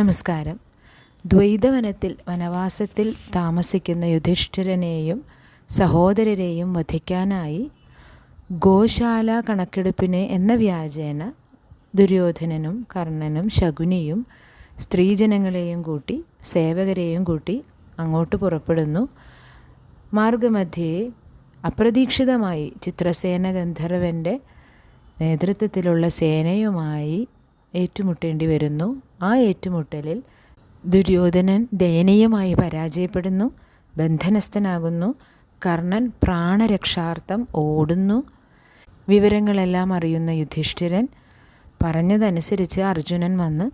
നമസ്കാരം. ദ്വൈതവനത്തിൽ വനവാസത്തിൽ താമസിക്കുന്ന യുധിഷ്ഠിരനെയും സഹോദരരെയും വധിക്കാനായി ഗോശാല കണക്കെടുപ്പിന് എന്ന വ്യാജേന ദുര്യോധനനും കർണനും ശകുനിയും സ്ത്രീജനങ്ങളെയും കൂട്ടി സേവകരെയും കൂട്ടി അങ്ങോട്ട് പുറപ്പെടുന്നു. മാർഗമധ്യേ അപ്രതീക്ഷിതമായി ചിത്രസേന ഗന്ധർവന്റെ നേതൃത്വത്തിലുള്ള സേനയുമായി ഏറ്റുമുട്ടേണ്ടി വരുന്നു. ആ ഏറ്റുമുട്ടലിൽ ദുര്യോധനൻ ദയനീയമായി പരാജയപ്പെടുന്നു ബന്ധനസ്ഥനാകുന്നു കർണൻ പ്രാണരക്ഷാർത്ഥം ഓടുന്നു. വിവരങ്ങളെല്ലാം അറിയുന്ന യുധിഷ്ഠിരൻ പറഞ്ഞതനുസരിച്ച് അർജുനൻ വന്ന്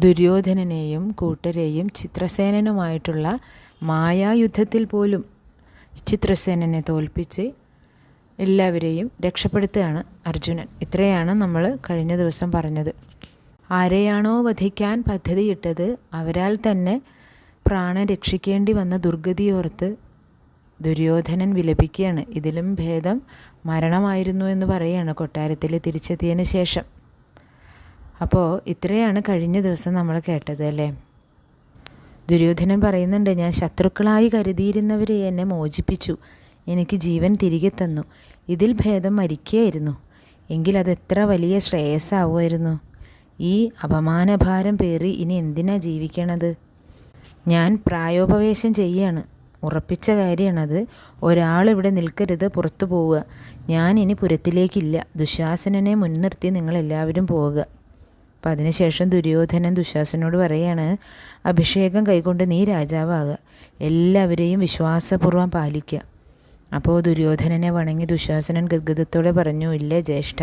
ദുര്യോധനനെയും കൂട്ടരെയും ചിത്രസേനനുമായിട്ടുള്ള മായായുദ്ധത്തിൽ പോലും ചിത്രസേനനെ തോൽപ്പിച്ച് എല്ലാവരെയും രക്ഷപ്പെടുത്തുകയാണ് അർജുനൻ. ഇത്രയാണ് നമ്മൾ കഴിഞ്ഞ ദിവസം പറഞ്ഞത്. ആരെയാണോ വധിക്കാൻ പദ്ധതിയിട്ടത് അവരാൽ തന്നെ പ്രാണൻ രക്ഷിക്കേണ്ടി വന്ന ദുർഗതിയോർത്ത് ദുര്യോധനൻ വിലപിക്കുകയാണ്. ഇതിലും ഭേദം മരണമായിരുന്നു എന്ന് പറയുകയാണ് കൊട്ടാരത്തിൽ തിരിച്ചെത്തിയതിന് ശേഷം. അപ്പോൾ ഇത്രയാണ് കഴിഞ്ഞ ദിവസം നമ്മൾ കേട്ടത് അല്ലേ? ദുര്യോധനൻ പറയുന്നുണ്ട് ഞാൻ ശത്രുക്കളായി കരുതിയിരുന്നവരെ എന്നെ മോചിപ്പിച്ചു. എനിക്ക് ജീവൻ തിരികെ തന്നു. ഇതിൽ ഭേദം മരിക്കുകയായിരുന്നു എങ്കിൽ അത് എത്ര വലിയ ശ്രേയസ്സാവുമായിരുന്നു? ഈ അപമാനഭാരം പേറി ഇനി എന്തിനാ ജീവിക്കണത്? ഞാൻ പ്രായോപവേശം ചെയ്യാണ്. ഉറപ്പിച്ച കാര്യമാണത് ഒരാളിവിടെ നിൽക്കരുത് പുറത്തു പോവുക. ഞാൻ ഇനി പുരത്തിലേക്കില്ല. ദുശാസനനെ മുൻനിർത്തി നിങ്ങളെല്ലാവരും പോവുക. അപ്പം അതിനുശേഷം ദുര്യോധനൻ ദുശാസനോട് പറയാണ് അഭിഷേകം കൈകൊണ്ട് നീ രാജാവാകുക. എല്ലാവരെയും വിശ്വാസപൂർവം പാലിക്കുക. അപ്പോൾ ദുര്യോധനനെ വണങ്ങി ദുശാസനൻ ഗദ്ഗതത്തോടെ പറഞ്ഞു ഇല്ലേ ജ്യേഷ്ഠ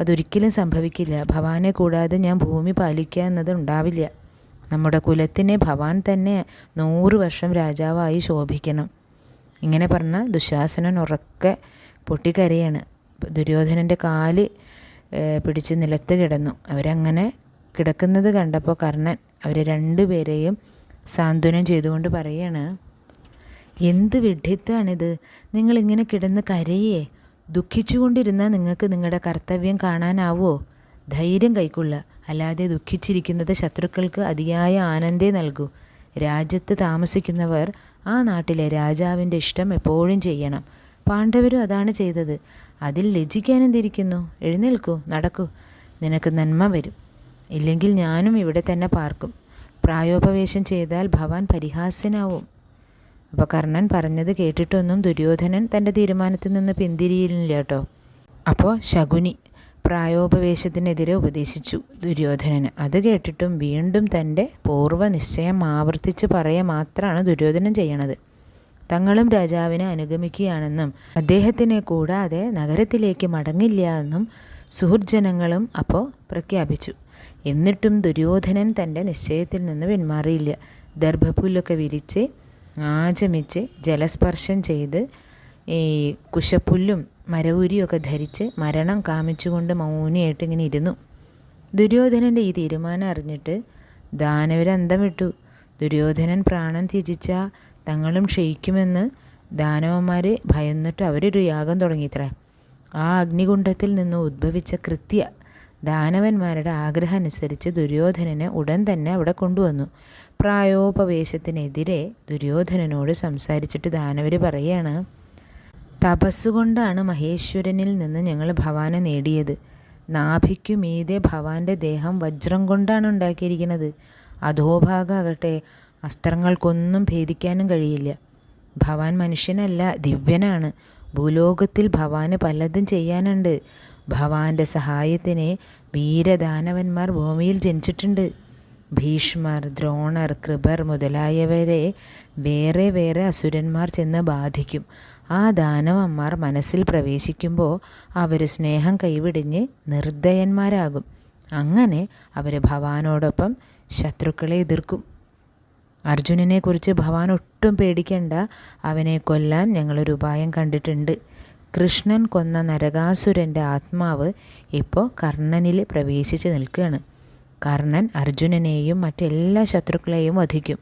അതൊരിക്കലും സംഭവിക്കില്ല. ഭവാനെ കൂടാതെ ഞാൻ ഭൂമി പാലിക്കുക എന്നത് ഉണ്ടാവില്ല. നമ്മുടെ കുലത്തിനെ ഭവാൻ തന്നെ നൂറ് വർഷം രാജാവായി ശോഭിക്കണം. ഇങ്ങനെ പറഞ്ഞ ദുശാസനൻ ഉറക്കെ പൊട്ടിക്കരയാണ്. ദുര്യോധനന്റെ കാൽ പിടിച്ച് നിലത്ത് കിടന്നു. അവരങ്ങനെ കിടക്കുന്നത് കണ്ടപ്പോൾ കർണൻ അവരെ രണ്ടുപേരെയും സാന്ത്വനം ചെയ്തുകൊണ്ട് പറയാണ് എന്ത് വിഡ്ഢിത്താണിത് നിങ്ങളിങ്ങനെ കിടന്ന് കരയേ. ദുഃഖിച്ചുകൊണ്ടിരുന്നാൽ നിങ്ങൾക്ക് നിങ്ങളുടെ കർത്തവ്യം കാണാനാവോ? ധൈര്യം കൈക്കൊള്ളുക. അല്ലാതെ ദുഃഖിച്ചിരിക്കുന്നത് ശത്രുക്കൾക്ക് അതിയായ ആനന്ദേ നൽകൂ. രാജ്യത്ത് താമസിക്കുന്നവർ ആ നാട്ടിലെ രാജാവിന്റെ ഇഷ്ടം എപ്പോഴും ചെയ്യണം. പാണ്ഡവരും അതാണ് ചെയ്തത്. അതിൽ ലജിക്കാനെന്തിരിക്കുന്നു എഴുന്നേൽക്കൂ നടക്കൂ. നിനക്ക് നന്മ വരും. ഇല്ലെങ്കിൽ ഞാനും ഇവിടെ തന്നെ പാർക്കും. പ്രായോപവേശം ചെയ്താൽ ഭവാൻ പരിഹാസ്യനാവും. അപ്പോൾ കർണൻ പറഞ്ഞത് കേട്ടിട്ടൊന്നും ദുര്യോധനൻ തന്റെ തീരുമാനത്തിൽ നിന്ന് പിന്തിരിയില്ല കേട്ടോ അപ്പോൾ ശകുനി പ്രായോപവേശത്തിനെതിരെ ഉപദേശിച്ചു ദുര്യോധനന്. അത് കേട്ടിട്ടും വീണ്ടും തന്റെ പൂർവ നിശ്ചയം ആവർത്തിച്ച് പറയുക മാത്രമാണ് ദുര്യോധനൻ ചെയ്യണത്. തങ്ങളും രാജാവിനെ അനുഗമിക്കുകയാണെന്നും അദ്ദേഹത്തിനെ കൂടാതെ നഗരത്തിലേക്ക് മടങ്ങില്ല എന്നും സുഹൃജനങ്ങളും അപ്പോൾ പ്രഖ്യാപിച്ചു. എന്നിട്ടും ദുര്യോധനൻ തന്റെ നിശ്ചയത്തിൽ നിന്ന് പിന്മാറിയില്ല. ദർഭപുല്ലൊക്കെ വിരിച്ച് ആചമിച്ച് ജലസ്പർശം ചെയ്ത് ഈ കുശപ്പുല്ലും മരവുരിയൊക്കെ ധരിച്ച് മരണം കാമിച്ചുകൊണ്ട് മൗനിയായിട്ട് ഇങ്ങനെ ഇരുന്നു. ദുര്യോധനന്റെ ഈ തീരുമാനം അറിഞ്ഞിട്ട് ദാനവരന്തം വിട്ടു ദുര്യോധനൻ പ്രാണൻ ത്യജിച്ച തങ്ങളും ക്ഷയിക്കുമെന്ന് ദാനവന്മാർ ഭയന്നിട്ട് അവരൊരു യാഗം തുടങ്ങിത്രേ ആ അഗ്നികുണ്ഠത്തിൽ നിന്ന് ഉദ്ഭവിച്ച കൃത്യ ദാനവന്മാരുടെ ആഗ്രഹം അനുസരിച്ച് ദുര്യോധനനെ ഉടൻ തന്നെ അവിടെ കൊണ്ടുവന്നു. പ്രായോപവേശത്തിനെതിരെ ദുര്യോധനനോട് സംസാരിച്ചിട്ട് ദാനവർ പറയാണ് തപസ്സുകൊണ്ടാണ് മഹേശ്വരനിൽ നിന്ന് ഞങ്ങൾ ഭവാനെ നേടിയത്. നാഭിക്കുമീതെ ഭവാന്റെ ദേഹം വജ്രം കൊണ്ടാണ് ഉണ്ടാക്കിയിരിക്കുന്നത്. അധോഭാഗാകട്ടെ അസ്ത്രങ്ങൾക്കൊന്നും ഭേദിക്കാനും കഴിയില്ല. ഭവാൻ മനുഷ്യനല്ല ദിവ്യനാണ്. ഭൂലോകത്തിൽ ഭവാന് പലതും ചെയ്യാനുണ്ട്. ഭവാന്റെ സഹായത്തിന് വീരദാനവന്മാർ ഭൂമിയിൽ ജനിച്ചിട്ടുണ്ട്. ഭീഷ്മർ ദ്രോണർ കൃപർ മുതലായവരെ വേറെ വേറെ അസുരന്മാർ ചെന്ന് ബാധിക്കും. ആ ദാനവന്മാർ മനസ്സിൽ പ്രവേശിക്കുമ്പോൾ അവർ സ്നേഹം കൈവിടിഞ്ഞ് നിർദ്ദയന്മാരാകും. അങ്ങനെ അവർ ഭവാനോടൊപ്പം ശത്രുക്കളെ എതിർക്കും. അർജുനനെക്കുറിച്ച് ഭവാൻ ഒട്ടും പേടിക്കേണ്ട. അവനെ കൊല്ലാൻ ഞങ്ങളൊരു ഉപായം കണ്ടിട്ടുണ്ട്. കൃഷ്ണൻ കൊന്ന നരകാസുരന്റെ ആത്മാവ് ഇപ്പോൾ കർണനിൽ പ്രവേശിച്ച് നിൽക്കുകയാണ് കർണൻ അർജുനനെയും മറ്റെല്ലാ ശത്രുക്കളെയും വധിക്കും.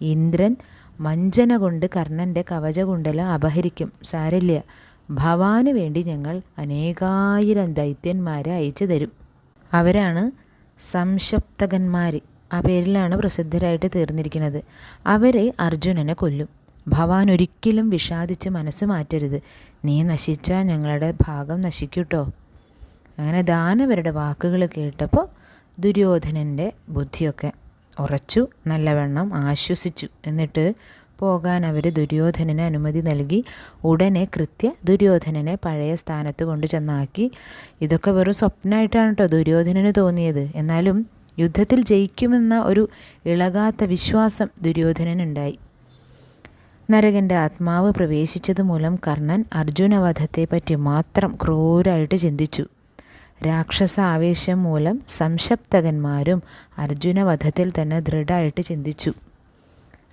ഇന്ദ്രൻ വഞ്ചന കൊണ്ട് കർണന്റെ കവചകുണ്ടലം അപഹരിക്കും. സാരില്ല ഭവാന് വേണ്ടി ഞങ്ങൾ അനേകായിരം ദൈത്യന്മാരെ അയച്ചു തരും. അവരാണ് സംശപ്തകന്മാർ ആ പേരിലാണ് പ്രസിദ്ധരായിട്ട് തീർന്നിരിക്കുന്നത്. അവരെ അർജുനനെ കൊല്ലും. ഭവാൻ ഒരിക്കലും വിഷാദിച്ച് മനസ്സ് മാറ്റരുത്. നീ നശിച്ചാൽ ഞങ്ങളുടെ ഭാഗം നശിക്കൂട്ടോ. അങ്ങനെ ദാനവരുടെ വാക്കുകൾ കേട്ടപ്പോൾ ദുര്യോധനന്റെ ബുദ്ധിയൊക്കെ ഉറച്ചു നല്ലവണ്ണം ആശ്വസിച്ചു. എന്നിട്ട് പോകാൻ അവർ ദുര്യോധനന് അനുമതി നൽകി. ഉടനെ കൃത്യ ദുര്യോധനനെ പഴയ സ്ഥാനത്ത് കൊണ്ട് ചെന്നാക്കി. ഇതൊക്കെ വെറും സ്വപ്നമായിട്ടാണ് കേട്ടോ ദുര്യോധനന് തോന്നിയത്. എന്നാലും യുദ്ധത്തിൽ ജയിക്കുമെന്ന ഒരു ഇളകാത്ത വിശ്വാസം ദുര്യോധനനുണ്ടായി. നരകന്റെ ആത്മാവ് പ്രവേശിച്ചതുമൂലം കർണൻ അർജുനവധത്തെപ്പറ്റി മാത്രം ക്രൂരായിട്ട് ചിന്തിച്ചു. രാക്ഷസ ആവേശം മൂലം സംശപ്തകന്മാരും അർജുനവധത്തിൽ തന്നെ ദൃഢമായിട്ട് ചിന്തിച്ചു.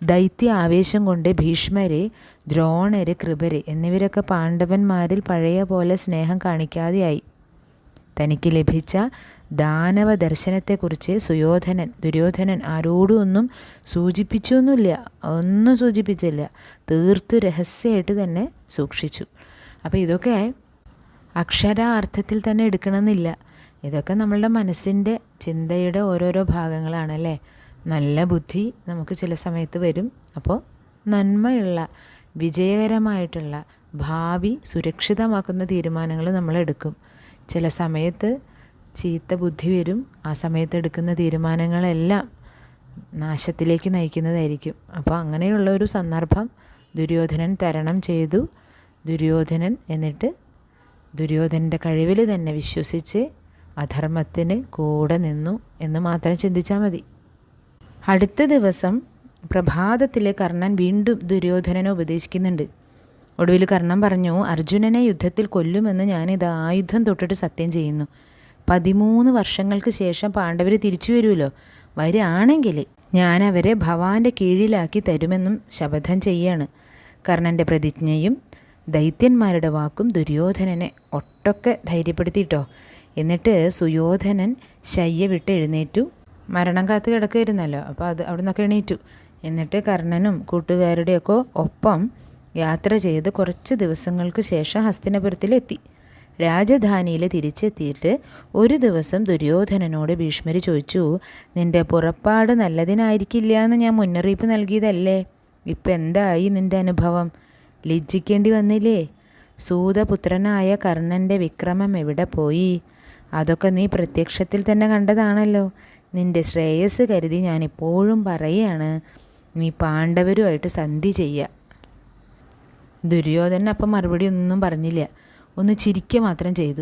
ദൈത്യ ആവേശം കൊണ്ട് ഭീഷ്മരെ ദ്രോണര് കൃപര് എന്നിവരൊക്കെ പാണ്ഡവന്മാരിൽ പഴയ പോലെ സ്നേഹം കാണിക്കാതെയായി. തനിക്ക് ലഭിച്ച ദാനവ ദർശനത്തെക്കുറിച്ച് സുയോധനൻ ദുര്യോധനൻ ആരോടും ഒന്നും സൂചിപ്പിച്ചൊന്നുമില്ല. ഒന്നും സൂചിപ്പിച്ചില്ല. തീർത്തു രഹസ്യമായിട്ട് തന്നെ സൂക്ഷിച്ചു. അപ്പോൾ ഇതൊക്കെ അക്ഷരാർത്ഥത്തിൽ തന്നെ എടുക്കണമെന്നില്ല. ഇതൊക്കെ നമ്മളുടെ മനസ്സിന്റെ ചിന്തയുടെ ഓരോരോ ഭാഗങ്ങളാണല്ലേ? നല്ല ബുദ്ധി നമുക്ക് ചില സമയത്ത് വരും. അപ്പോൾ നന്മയുള്ള വിജയകരമായിട്ടുള്ള ഭാവി സുരക്ഷിതമാക്കുന്ന തീരുമാനങ്ങൾ നമ്മളെടുക്കും ചില സമയത്ത് ചീത്ത ബുദ്ധി വരും. ആ സമയത്ത് എടുക്കുന്ന തീരുമാനങ്ങളെല്ലാം നാശത്തിലേക്ക് നയിക്കുന്നതായിരിക്കും. അപ്പോൾ അങ്ങനെയുള്ള ഒരു സന്ദർഭം ദുര്യോധനൻ തരണം ചെയ്തു. ദുര്യോധനൻ എന്നിട്ട് ദുര്യോധനന്റെ കഴിവിൽ തന്നെ വിശ്വസിച്ച് അധർമ്മത്തിന് കൂടെ നിന്നു എന്ന് മാത്രം ചിന്തിച്ചാൽ മതി. അടുത്ത ദിവസം പ്രഭാതത്തിൽ കർണൻ വീണ്ടും ദുര്യോധനനെ ഉപദേശിക്കുന്നുണ്ട്. ഒടുവിൽ കർണൻ പറഞ്ഞു അർജുനനെ യുദ്ധത്തിൽ കൊല്ലുമെന്ന് ഞാനിത് ആയുധം തൊട്ടിട്ട് സത്യം ചെയ്യുന്നു. പതിമൂന്ന് വർഷങ്ങൾക്ക് ശേഷം പാണ്ഡവർ തിരിച്ചു വരുമല്ലോ. വരികയാണെങ്കിൽ ഞാൻ അവരെ ഭവാന്റെ കീഴിലാക്കി തരുമെന്നും ശപഥം ചെയ്യാണ്. കർണന്റെ പ്രതിജ്ഞയും ദൈത്യന്മാരുടെ വാക്കും ദുര്യോധനനെ ഒട്ടൊക്കെ ധൈര്യപ്പെടുത്തിയിട്ടോ. എന്നിട്ട് സുയോധനൻ ശയ്യ വിട്ട് എഴുന്നേറ്റു. മരണം കാത്തു കിടക്കുകയായിരുന്നല്ലോ അപ്പോൾ അത് അവിടെ നിന്നൊക്കെ എണീറ്റു. എന്നിട്ട് കർണനും കൂട്ടുകാരുടെയൊക്കെ ഒപ്പം യാത്ര ചെയ്ത് കുറച്ച് ദിവസങ്ങൾക്ക് ശേഷം ഹസ്തിനപുരത്തിലെത്തി. രാജധാനിയിൽ തിരിച്ചെത്തിയിട്ട് ഒരു ദിവസം ദുര്യോധനനോട് ഭീഷ്മർ ചോദിച്ചു നിന്റെ പുറപ്പാട് നല്ലതിനായിരിക്കില്ല എന്ന് ഞാൻ മുന്നറിയിപ്പ് നൽകിയതല്ലേ? ഇപ്പം എന്തായി നിന്റെ അനുഭവം? ലജ്ജിക്കേണ്ടി വന്നില്ലേ? സൂതപുത്രനായ കർണന്റെ വിക്രമം എവിടെ പോയി? അതൊക്കെ നീ പ്രത്യക്ഷത്തിൽ തന്നെ കണ്ടതാണല്ലോ. നിന്റെ ശ്രേയസ് കരുതി ഞാനിപ്പോഴും പറയുകയാണ് നീ പാണ്ഡവരുമായിട്ട് സന്ധി ചെയ്യുക ദുര്യോധനൻ അപ്പം മറുപടി ഒന്നും പറഞ്ഞില്ല. ഒന്ന് ചിരിക്കുക മാത്രം ചെയ്തു.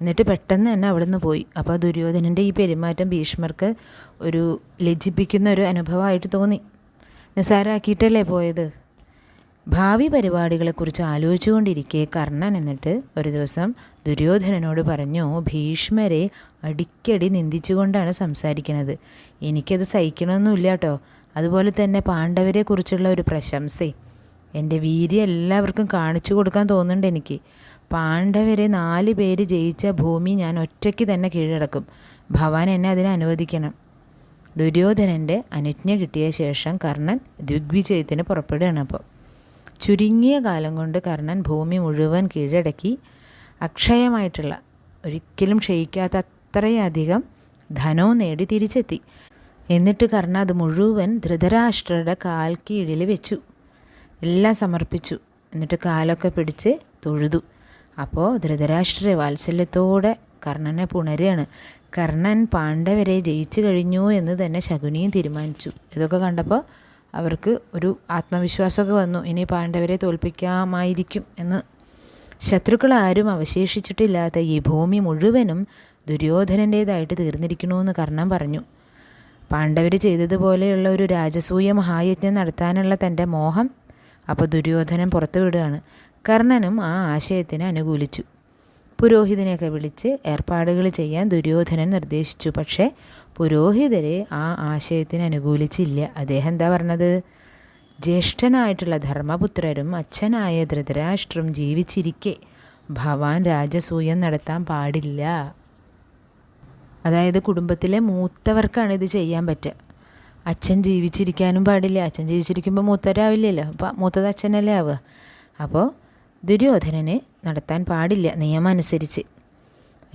എന്നിട്ട് പെട്ടെന്ന് തന്നെ അവിടെ നിന്ന് പോയി. അപ്പോൾ ദുര്യോധനന്റെ ഈ പെരുമാറ്റം ഭീഷ്മർക്ക് ഒരു ലജ്ജിപ്പിക്കുന്ന ഒരു അനുഭവമായിട്ട് തോന്നി. നിസ്സാരാക്കിയിട്ടല്ലേ പോയത്? ഭാവി പരിപാടികളെക്കുറിച്ച് ആലോചിച്ചുകൊണ്ടിരിക്കെ കർണൻ എന്നിട്ട് ഒരു ദിവസം ദുര്യോധനനോട് പറഞ്ഞു ഭീഷ്മരെ അടിക്കടി നിന്ദിച്ചുകൊണ്ടാണ് സംസാരിക്കുന്നത് എനിക്കത് സഹിക്കണമെന്നില്ല കേട്ടോ അതുപോലെ തന്നെ പാണ്ഡവരെക്കുറിച്ചുള്ള ഒരു പ്രശംസയും എന്റെ വീര്യം എല്ലാവർക്കും കാണിച്ചു കൊടുക്കാൻ തോന്നുന്നുണ്ട് എനിക്ക്. പാണ്ഡവരെ നാല് പേര് ജയിച്ച ഭൂമി ഞാൻ ഒറ്റയ്ക്ക് തന്നെ കീഴടക്കും. ഭവാൻ എന്നെ അതിനെ അനുവദിക്കണം. ദുര്യോധനന്റെ അനുജ്ഞ കിട്ടിയ ശേഷം കർണൻ ദിഗ്വിജയത്തിന് പുറപ്പെടുകയാണ് അപ്പോൾ. ചുരുങ്ങിയ കാലം കൊണ്ട് കർണൻ ഭൂമി മുഴുവൻ കീഴടക്കി അക്ഷയമായിട്ടുള്ള ഒരിക്കലും ക്ഷയിക്കാത്ത അത്രയധികം ധനവും നേടി തിരിച്ചെത്തി. എന്നിട്ട് കർണ അത് മുഴുവൻ ധൃതരാഷ്ട്രയുടെ കാൽ കീഴിൽ വെച്ചു. എല്ലാം സമർപ്പിച്ചു. എന്നിട്ട് കാലൊക്കെ പിടിച്ച് തൊഴുതു. അപ്പോൾ ധൃതരാഷ്ട്ര വാത്സല്യത്തോടെ കർണനെ പുണരുകയാണ്. കർണൻ പാണ്ഡവരെ ജയിച്ചു കഴിഞ്ഞു എന്ന് തന്നെ ശകുനിയും തീരുമാനിച്ചു. ഇതൊക്കെ കണ്ടപ്പോൾ അവർക്ക് ഒരു ആത്മവിശ്വാസമൊക്കെ വന്നു. ഇനി പാണ്ഡവരെ തോൽപ്പിക്കാമായിരിക്കും എന്ന്. ശത്രുക്കൾ ആരും അവശേഷിച്ചിട്ടില്ലാത്ത ഈ ഭൂമി മുഴുവനും ദുര്യോധനന്റേതായിട്ട് തീർന്നിരിക്കണമെന്ന് കർണൻ പറഞ്ഞു. പാണ്ഡവർ ചെയ്തതുപോലെയുള്ള ഒരു രാജസൂയ മഹായജ്ഞം നടത്താനുള്ള തന്റെ മോഹം അപ്പോൾ ദുര്യോധനൻ പുറത്തു വിടുകയാണ് കർണനും ആ ആശയത്തിന് അനുകൂലിച്ചു. പുരോഹിതനെയൊക്കെ വിളിച്ച് ഏർപ്പാടുകൾ ചെയ്യാൻ ദുര്യോധനൻ നിർദ്ദേശിച്ചു. പക്ഷേ പുരോഹിതരെ ആ ആശയത്തിന് അനുകൂലിച്ചില്ല. അദ്ദേഹം എന്താ പറഞ്ഞത്? ജ്യേഷ്ഠനായിട്ടുള്ള ധർമ്മപുത്രരും അച്ഛനായ ധൃതരാഷ്ട്രം ജീവിച്ചിരിക്കെ. ഭവാൻ രാജസൂയം നടത്താൻ പാടില്ല. അതായത് കുടുംബത്തിലെ മൂത്തവർക്കാണ് ഇത് ചെയ്യാൻ പറ്റുക. അച്ഛൻ ജീവിച്ചിരിക്കാനും പാടില്ല. അച്ഛൻ ജീവിച്ചിരിക്കുമ്പോൾ മൂത്തരാവില്ലല്ലോ അപ്പം മൂത്തത് അച്ഛനല്ലേ ആവുക. അപ്പോൾ ദുര്യോധനനെ നടത്താൻ പാടില്ല നിയമം അനുസരിച്ച്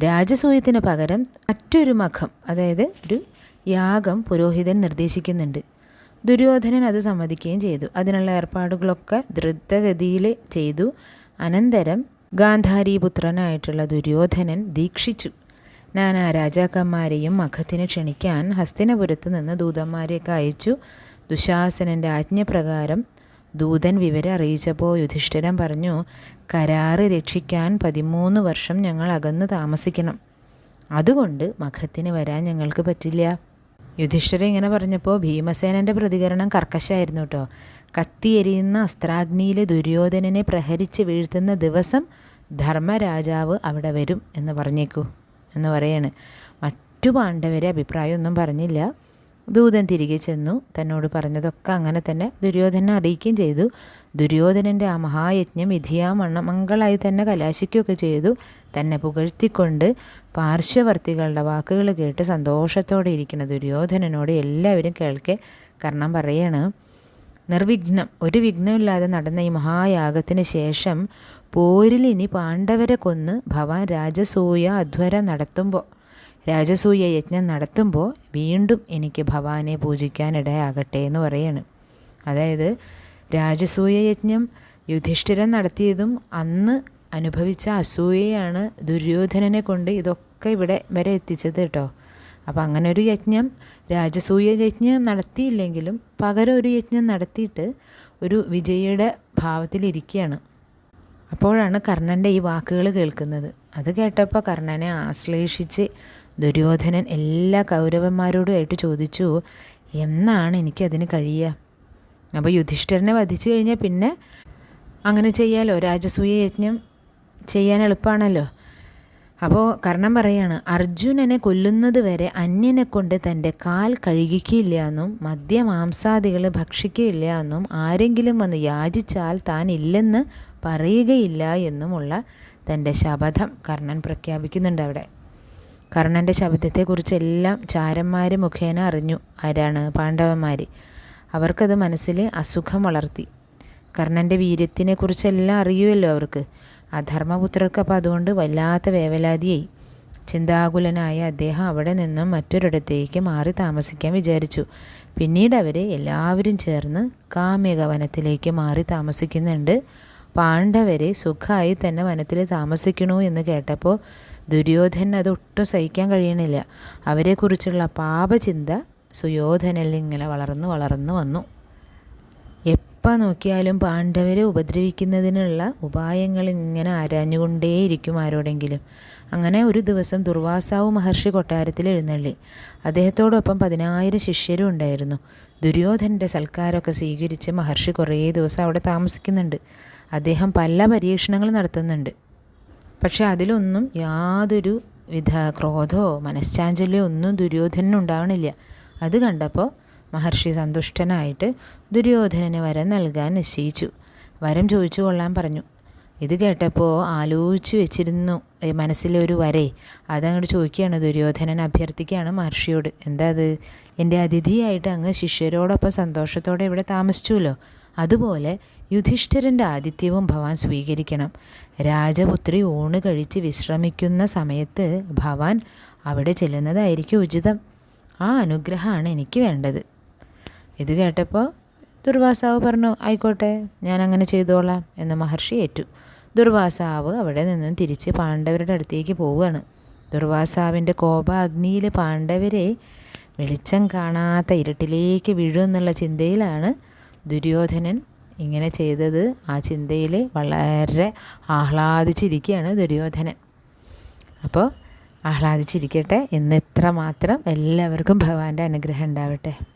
രാജസൂയത്തിന് പകരം മറ്റൊരു മഖം അതായത് ഒരു യാഗം പുരോഹിതൻ നിർദ്ദേശിക്കുന്നുണ്ട്. ദുര്യോധനൻ അത് സമ്മതിക്കുകയും ചെയ്തു. അതിനുള്ള ഏർപ്പാടുകളൊക്കെ ദ്രുതഗതിയിൽ ചെയ്തു. അനന്തരം ഗാന്ധാരീപുത്രനായിട്ടുള്ള ദുര്യോധനൻ ദീക്ഷിച്ചു. നാനാ രാജാക്കന്മാരെയും മഖത്തിന് ക്ഷണിക്കാൻ ഹസ്തിനപുരത്ത് നിന്ന് ദൂതന്മാരെയൊക്കെ അയച്ചു. ദുശാസനന്റെ ആജ്ഞപ്രകാരം ദൂതൻ വിവരം അറിയിച്ചപ്പോൾ യുധിഷ്ഠിരൻ പറഞ്ഞു കരാറ് രക്ഷിക്കാൻ പതിമൂന്ന് വർഷം ഞങ്ങൾ അകന്ന് താമസിക്കണം. അതുകൊണ്ട് മഖത്തിന് വരാൻ ഞങ്ങൾക്ക് പറ്റില്ല. യുധിഷ്ഠിരൻ ഇങ്ങനെ പറഞ്ഞപ്പോൾ ഭീമസേനന്റെ പ്രതികരണം കർക്കശായിരുന്നു കേട്ടോ. കത്തിയെരിയുന്ന അസ്ത്രാഗ്നിയിൽ ദുര്യോധനനെ പ്രഹരിച്ച് വീഴ്ത്തുന്ന ദിവസം ധർമ്മരാജാവ് അവിടെ വരും എന്ന് പറഞ്ഞേക്കൂ എന്ന് പറയാണ്. മറ്റു പാണ്ഡവരെ അഭിപ്രായമൊന്നും പറഞ്ഞില്ല. ദൂതൻ തിരികെ ചെന്നു. തന്നോട് പറഞ്ഞതൊക്കെ അങ്ങനെ തന്നെ ദുര്യോധനെ അറിയിക്കുകയും ചെയ്തു. ദുര്യോധനന്റെ ആ മഹായജ്ഞം വിധിയാമണ്ണം മംഗളായി തന്നെ കലാശിക്കുകയൊക്കെ ചെയ്തു. തന്നെ പുകഴ്ത്തിക്കൊണ്ട് പാർശ്വവർത്തികളുടെ വാക്കുകൾ കേട്ട് സന്തോഷത്തോടെ ഇരിക്കുന്ന ദുര്യോധനനോട് എല്ലാവരും കേൾക്കെ കർണം പറയാണ്. നിർവിഘ്നം ഒരു വിഘ്നമില്ലാതെ നടന്ന ഈ മഹായാഗത്തിന് ശേഷം പോരിൽ ഇനി പാണ്ഡവരെ കൊന്ന് ഭവാൻ രാജസൂയ അധ്വര നടത്തുമ്പോൾ രാജസൂയ യജ്ഞം നടത്തുമ്പോൾ വീണ്ടും എനിക്ക് ഭവാനെ പൂജിക്കാനിടയാകട്ടെ എന്ന് പറയാണ്. അതായത് രാജസൂയ യജ്ഞം യുധിഷ്ഠിരൻ നടത്തിയതും അന്ന് അനുഭവിച്ച അസൂയയാണ് ദുര്യോധനനെ കൊണ്ട് ഇതൊക്കെ ഇവിടെ വരെ എത്തിച്ചത് കേട്ടോ. അപ്പോൾ അങ്ങനെ ഒരു യജ്ഞം രാജസൂയ യജ്ഞം നടത്തിയില്ലെങ്കിലും പകരം ഒരു യജ്ഞം നടത്തിയിട്ട് ഒരു വിജയിയുടെ ഭാവത്തിലിരിക്കുകയാണ്. അപ്പോഴാണ് കർണന്റെ ഈ വാക്കുകൾ കേൾക്കുന്നത്. അത് കേട്ടപ്പോൾ കർണനെ ആശ്ലേഷിച്ച് ദുര്യോധനൻ എല്ലാ കൗരവന്മാരോടുമായിട്ട് ചോദിച്ചു എന്നാണ് എനിക്കതിന് കഴിയുക? അപ്പോൾ യുധിഷ്ഠിരനെ വധിച്ചു കഴിഞ്ഞാൽ പിന്നെ അങ്ങനെ ചെയ്യാലോ? രാജസൂയ യജ്ഞം ചെയ്യാൻ എളുപ്പമാണല്ലോ അപ്പോൾ കർണൻ പറയാണ് അർജുനനെ കൊല്ലുന്നത് വരെ അന്യനെ കൊണ്ട് തന്റെ കാൽ കഴുകിക്കില്ല എന്നും മദ്യമാംസാദികൾ ഭക്ഷിക്കുകയില്ല എന്നും ആരെങ്കിലും വന്ന് യാചിച്ചാൽ താൻ ഇല്ലെന്ന് പറയുകയില്ല എന്നുമുള്ള തന്റെ ശപഥം കർണൻ പ്രഖ്യാപിക്കുന്നുണ്ട് അവിടെ. കർണന്റെ ശബ്ദത്തെക്കുറിച്ചെല്ലാം ചാരന്മാർ മുഖേന അറിഞ്ഞു ആരാണ് പാണ്ഡവന്മാർ അവർക്കത് മനസ്സിൽ അസുഖം വളർത്തി. കർണന്റെ വീര്യത്തിനെക്കുറിച്ചെല്ലാം അറിയുമല്ലോ അവർക്ക്. അധർമ്മപുത്രർക്ക് അപ്പോൾ അതുകൊണ്ട് വല്ലാത്ത വേവലാതിയായി. ചിന്താകുലനായ അദ്ദേഹം അവിടെ നിന്നും മറ്റൊരിടത്തേക്ക് മാറി താമസിക്കാൻ വിചാരിച്ചു. പിന്നീട് അവർ എല്ലാവരും ചേർന്ന് കാമ്യകവനത്തിലേക്ക് മാറി താമസിക്കുന്നുണ്ട് പാണ്ഡവരെ സുഖമായി തന്നെ വനത്തിൽ താമസിക്കണു എന്ന് കേട്ടപ്പോൾ ദുര്യോധനൻ ഒട്ടും സഹിക്കാൻ കഴിയണില്ല. അവരെക്കുറിച്ചുള്ള പാപചിന്ത സുയോധനിൽ ഇങ്ങനെ വളർന്നു വളർന്നു വന്നു. എപ്പോൾ നോക്കിയാലും പാണ്ഡവരെ ഉപദ്രവിക്കുന്നതിനുള്ള ഉപായങ്ങൾ ഇങ്ങനെ ആരാഞ്ഞുകൊണ്ടേയിരിക്കും ആരോടെങ്കിലും. അങ്ങനെ ഒരു ദിവസം ദുർവാസാവ് മഹർഷി കൊട്ടാരത്തിൽ എഴുന്നള്ളി. അദ്ദേഹത്തോടൊപ്പം പതിനായിരം ശിഷ്യരും ഉണ്ടായിരുന്നു. ദുര്യോധനന്റെ സൽക്കാരമൊക്കെ സ്വീകരിച്ച് മഹർഷി കുറേ ദിവസം അവിടെ താമസിക്കുന്നുണ്ട്. അദ്ദേഹം പല പരീക്ഷണങ്ങൾ നടത്തുന്നുണ്ട്. പക്ഷെ അതിലൊന്നും യാതൊരു വിധ ക്രോധമോ മനഃശാഞ്ചല്യോ ഒന്നും ദുര്യോധനനുണ്ടാവണില്ല അത് കണ്ടപ്പോൾ മഹർഷി സന്തുഷ്ടനായിട്ട് ദുര്യോധനന് വരം നൽകാൻ നിശ്ചയിച്ചു. വരം ചോദിച്ചു കൊള്ളാൻ പറഞ്ഞു. ഇത് കേട്ടപ്പോൾ ആലോചിച്ച് വെച്ചിരുന്നു മനസ്സിലൊരു വരെ. അതങ്ങോട്ട് ചോദിക്കുകയാണ് ദുര്യോധനൻ അഭ്യർത്ഥിക്കുകയാണ് മഹർഷിയോട് എന്താ അത്? എന്റെ അതിഥിയായിട്ട് അങ്ങ് ശിഷ്യരോടൊപ്പം സന്തോഷത്തോടെ ഇവിടെ താമസിച്ചുല്ലോ അതുപോലെ യുധിഷ്ഠിരന്റെ ആതിഥ്യവും ഭവാൻ സ്വീകരിക്കണം. രാജപുത്രി ഊണ് കഴിച്ച് വിശ്രമിക്കുന്ന സമയത്ത് ഭവാൻ അവിടെ ചെല്ലുന്നതായിരിക്കും ഉചിതം. ആ അനുഗ്രഹമാണ് എനിക്ക് വേണ്ടത്. ഇത് കേട്ടപ്പോൾ ദുർവാസാവ് പറഞ്ഞു ആയിക്കോട്ടെ ഞാൻ അങ്ങനെ ചെയ്തോളാം എന്ന് മഹർഷി ഏറ്റു. ദുർവാസാവ് അവിടെ നിന്നും തിരിച്ച് പാണ്ഡവരുടെ അടുത്തേക്ക് പോവുകയാണ്. ദുർവാസാവിന്റെ കോപാഗ്നിയിൽ പാണ്ഡവരെ വെളിച്ചം കാണാത്ത ഇരുട്ടിലേക്ക് വീഴുമെന്നുള്ള ചിന്തയിലാണ് ദുര്യോധനൻ ഇങ്ങനെ ചെയ്തത് ആ ചിന്തയിൽ വളരെ ആഹ്ലാദിച്ചിരിക്കുകയാണ് ദുര്യോധനൻ. അപ്പോൾ ആഹ്ലാദിച്ചിരിക്കട്ടെ ഇന്ന് ഇത്ര മാത്രം എല്ലാവർക്കും ഭഗവാന്റെ അനുഗ്രഹം ഉണ്ടാവട്ടെ.